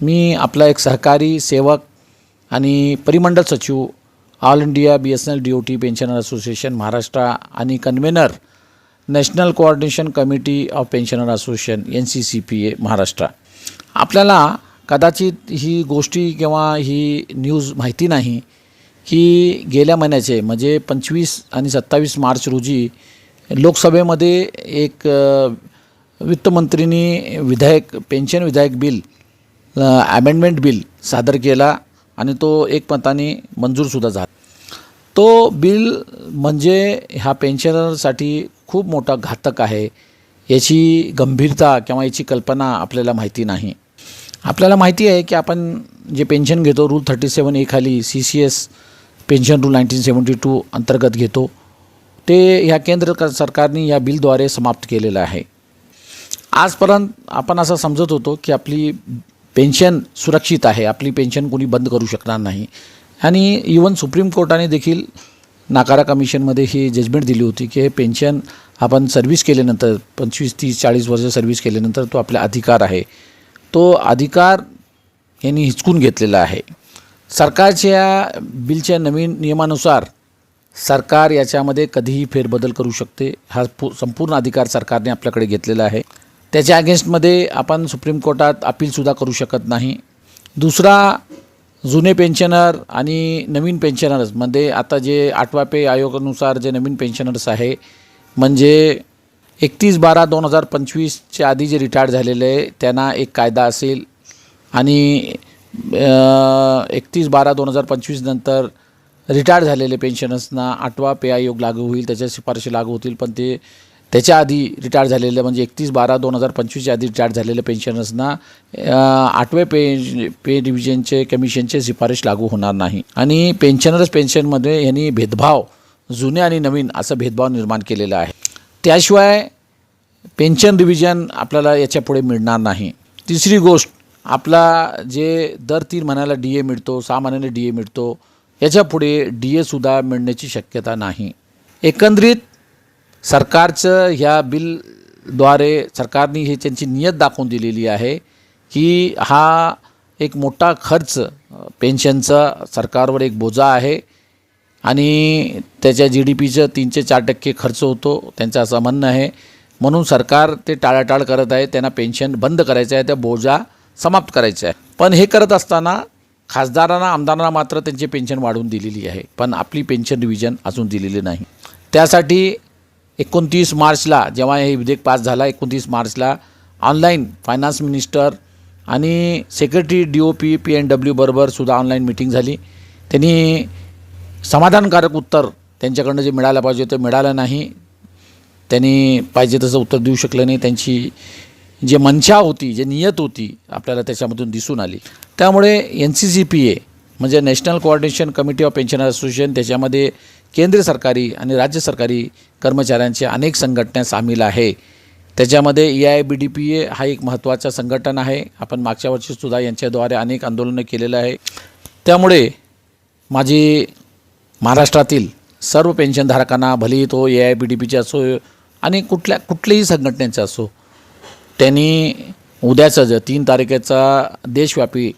मी आपला एक सहकारी सेवक आणि परिमंडल सचिव all India B S N L D O T pensioner association Maharashtra आणि convener national coordination committee of pensioner association N C C P A Maharashtra. आपल्याला कदाचित ही गोष्टी किंवा ही न्यूज माहिती नाही की गेल्या महिन्याचे म्हणजे पंचवीस आणि सत्तावीस मार्च रोजी लोकसभेमध्ये एक वित्तमंत्रीनी विधायक पेन्शन विधायक बिल ॲमेंडमेंट बिल सादर केला आणि तो एकमताने मंजूरसुद्धा झाला. तो बिल म्हणजे ह्या पेन्शनरसाठी खूप मोठा घातक आहे. याची गंभीरता किंवा याची कल्पना आपल्याला माहिती नाही. आपल्याला माहिती आहे की आपण जे पेन्शन घेतो रूल थर्टी सेवन ए खाली C C S pension rule nineteen seventy two अंतर्गत घेतो. ते ह्या केंद्र सरकारने या बिलद्वारे समाप्त केलेलं आहे. आजपर्यंत आपण असं समजत होतो की आपली पेन्शन सुरक्षित आहे आपली पेन्शन कोणी बंद करू शकणार नाही. आणि इवन सुप्रीम कोर्टाने देखील नाकारा कमिशनमध्ये ही जजमेंट दिली होती की हे पेन्शन आपण सर्व्हिस केल्यानंतर पंचवीस तीस चाळीस वर्ष सर्व्हिस केल्यानंतर तो आपला अधिकार आहे. तो अधिकार यांनी हिचकून घेतलेला आहे. सरकारच्या बिलच्या नवीन नियमानुसार सरकार याच्यामध्ये कधीही फेरबदल करू शकते. हा संपूर्ण अधिकार सरकारने आपल्याकडे घेतलेला आहे. त्याच्या अगेन्स्टमध्ये आपण सुप्रीम कोर्टात अपीलसुद्धा करू शकत नाही. दुसरा जुने पेन्शनर आणि नवीन पेन्शनर्समध्ये आता जे आठवा पे आयोगानुसार जे नवीन पेन्शनर्स आहे म्हणजे एकतीस बारा दोन हजार पंचवीसच्या आधी जे रिटायर्ड झालेले आहे त्यांना एक कायदा असेल. आणि एकतीस बारा दोन हजार पंचवीस नंतर रिटायर्ड झालेले पेन्शनर्सना आठवा पे आयोग लागू होईल त्याच्या शिफारशी लागू होतील पण ते त्याच्या आधी रिटायर झालेलं म्हणजे एकतीस बारा दोन हजार पंचवीसच्या आधी रिटायर झालेल्या पेन्शनर्सना आठवे पे पे डिव्हिजनचे कमिशनचे शिफारश लागू होणार नाही. आणि पेन्शनर्स पेन्शनमध्ये यांनी भेदभाव जुने आणि नवीन असं भेदभाव निर्माण केलेला आहे. त्याशिवाय पेन्शन रिव्हिजन आपल्याला याच्यापुढे मिळणार नाही. तिसरी गोष्ट आपला जे दर तीन महिन्याला डी ए मिळतो सहा महिन्याला डी ए मिळतो याच्यापुढे डी एसुद्धा मिळण्याची शक्यता नाही. एकंदरीत सरकारचं ह्या बिलद्वारे सरकारने हे त्यांची नियत दाखवून दिलेली आहे की हा एक मोठा खर्च पेन्शनचा सरकारवर एक बोजा आहे आणि त्याच्या जी डी पीचं तीनशे चार टक्के खर्च होतो त्यांचं असं म्हणणं आहे. म्हणून सरकार ते टाळाटाळ करत आहे त्यांना पेन्शन बंद करायचं आहे त्या बोजा समाप्त करायचा आहे पण हे करत असताना खासदारांना आमदारांना मात्र त्यांची पेन्शन वाढवून दिलेली आहे. पण आपली पेन्शन रिव्हिजन अजून दिलेली नाही. त्यासाठी एकोणतीस मार्चला जेव्हा हे विधेयक पास झाला एकोणतीस मार्चला ऑनलाईन फायनान्स मिनिस्टर आणि secretary D O P P N W बरोबर सुद्धा ऑनलाईन मिटिंग झाली. त्यांनी समाधानकारक उत्तर त्यांच्याकडनं जे मिळालं पाहिजे ते मिळालं नाही. त्यांनी पाहिजे तसं उत्तर देऊ शकलं नाही. त्यांची जे मनशा होती जे नियत होती आपल्याला त्याच्यामधून दिसून आली. त्यामुळे N C C P A म्हणजे national coordination committee of pensioner association त्याच्यामध्ये केंद्र सरकारी आणि राज्य सरकारी कर्मचाऱ्यांचे अनेक संघटना सामील आहे. त्याच्यामध्ये A I B D P A हा एक महत्त्वाचा संघटन आहे. आपण मागच्या वर्षीसुद्धा यांच्याद्वारे अनेक आंदोलनं केलेलं आहे. त्यामुळे माझी महाराष्ट्रातील सर्व पेन्शनधारकांना भलेही तो ए आय बी डी पीचे असो आणि कुठल्या कुठल्याही संघटनेचा असो त्यांनी उद्याचा ज तीन तारखेचा देशव्यापी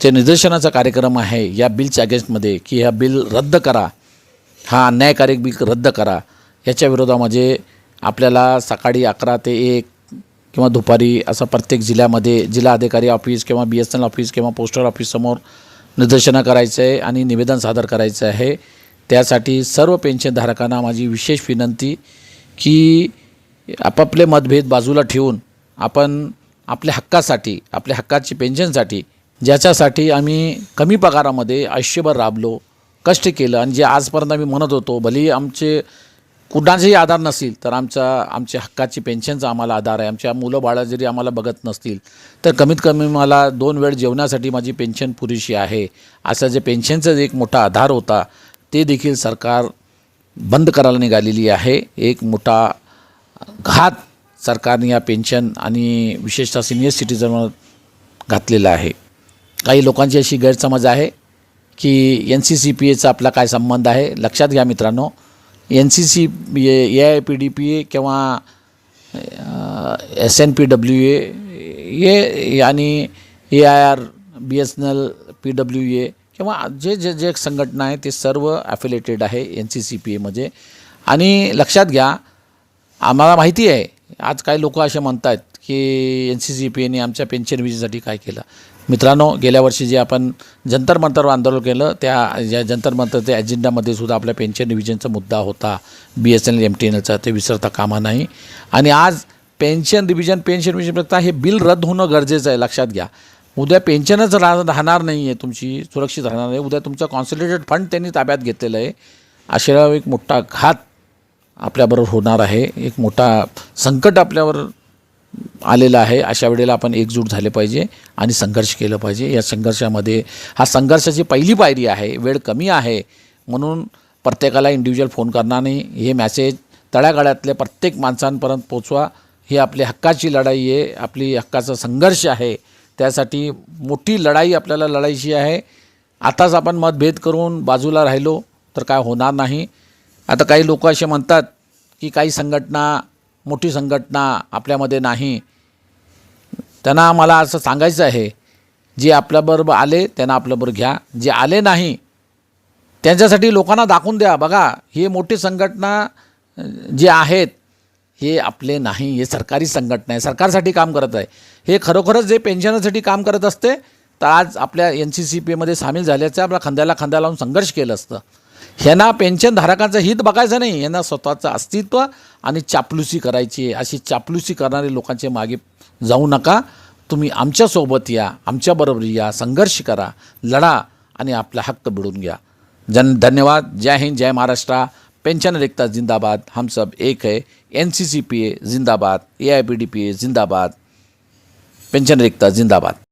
जे निदर्शनाचा कार्यक्रम आहे या बिलच्या अगेन्स्टमध्ये की हा बिल रद्द करा. हा अन्यायकारक बिल रद्द करा. याच्या विरोधामध्ये म्हणजे आपल्याला सकाळी अकरा ते एक किंवा दुपारी असं प्रत्येक जिल्ह्यामध्ये जिल्हा अधिकारी ऑफिस किंवा B S N L office किंवा पोस्टल ऑफिससमोर निदर्शनं करायचं आहे आणि निवेदन सादर करायचं आहे. त्यासाठी सर्व पेन्शनधारकांना माझी विशेष विनंती की आपापले मतभेद बाजूला ठेवून आपण आपल्या हक्कासाठी आपल्या हक्काची पेन्शनसाठी ज्याच्यासाठी आम्ही कमी पगारामध्ये आयुष्यभर राबलो कष्ट केलं आणि जे आजपर्यंत आम्ही म्हणत होतो भलेही आमचे कुणाचाही आधार नसेल तर आमचा आमच्या हक्काची पेन्शनचा आम्हाला आधार आहे. आमच्या मुलं बाळं जरी आम्हाला बघत नसतील तर कमीत कमी मला दोन वेळ जेवण्यासाठी माझी पेन्शन पुरेशी आहे. असा जे पेन्शनचा जे एक मोठा आधार होता ते देखील सरकार बंद करायला निघालेली आहे. एक मोठा घात सरकारने या पेन्शन आणि विशेषतः सिनियर सिटीजनवर घातलेला आहे. काही लोकांची अशी गैरसमज आहे. की एन सी सी पी एचा आपला काय संबंध आहे? लक्षात घ्या मित्रांनो. N C C A I P D P A किंवा S N P W A A आणि A I R B S N L P W A किंवा जे जे जे संघटना आहे ते सर्व ॲफिलेटेड आहे एन सी सी पी एमध्ये आणि लक्षात घ्या आम्हाला माहिती आहे आज काही लोक असे म्हणत आहेत की एन सी सी पी एने आमच्या पेन्शन विजेसाठी काय केलं. मित्रांनो गेल्या वर्षी जे आपण जंतर मंतर आंदोलन केलं त्या ज्या जंतर मंतरच्या ॲजेंडामध्ये सुद्धा आपल्या पेन्शन रिव्हिजनचा मुद्दा होता. B S N L M T N एलचा ते विसरता कामा नाही. आणि आज पेन्शन रिव्हिजन पेन्शन रिव्हिजन प्रथा हे बिल रद्द होणं गरजेचं आहे. लक्षात घ्या. उद्या पेन्शनच राह राहणार नाही आहे तुमची सुरक्षित राहणार नाही. उद्या तुमचं कॉन्सन्ट्रेटेड फंड त्यांनी ताब्यात घेतलेलं आहे. अशा एक मोठा घात आपल्याबरोबर होणार आहे. एक मोठा संकट आपल्यावर आलेलं आहे अशा वेळेला आपण एकजूट झाले पाहिजे आणि संघर्ष केलं पाहिजे. या संघर्षामध्ये हा संघर्षाची पहिली पायरी आहे वेळ कमी आहे. म्हणून प्रत्येकाला इंडिव्हिज्युअल फोन करणार नाही. हे मॅसेज तळागाळातल्या प्रत्येक माणसांपर्यंत पोचवा. ही आपली हक्काची लढाई आहे आपली हक्काचा संघर्ष आहे. त्यासाठी मोठी लढाई आपल्याला लढायची आहे. आताच आपण मतभेद करून बाजूला राहिलो तर काय होणार नाही. आता काही लोक असे म्हणतात की काही संघटना मोठी संघटना आपल्यामध्ये नाही. त्यांना मला असं सांगायचं आहे जे आपल्याबरोबर आले त्यांना आपल्याबरोबर घ्या. जे आले नाही त्यांच्यासाठी लोकांना दाखवून द्या. बघा हे मोठी संघटना जे आहेत हे आपले नाही हे सरकारी संघटना आहे. सरकारसाठी काम करत आहे. हे खरोखरच जे पेन्शनसाठी काम करत असते तर आज आपल्या एन सी सी पीमध्ये सामील झाल्याचं आपल्या खांद्याला खांद्या लावून संघर्ष केलं असतं. ह्यांना पेन्शनधारकांचं हित बघायचं नाही. यांना स्वतःचं अस्तित्व आणि चापलुसी करायची आहे. अशी चापलुसी करणारे लोकांच्या मागे जाऊ नका. तुम्ही आमच्यासोबत या आमच्याबरोबर या संघर्ष करा लढा आणि आपला हक्क मिळवून घ्या. जन धन्यवाद. जय हिंद जय महाराष्ट्र. पेन्शन एकता जिंदाबाद. हम सब एक है. N C C P A जिंदाबाद. A I P D P A जिंदाबाद. पेन्शन एकता जिंदाबाद.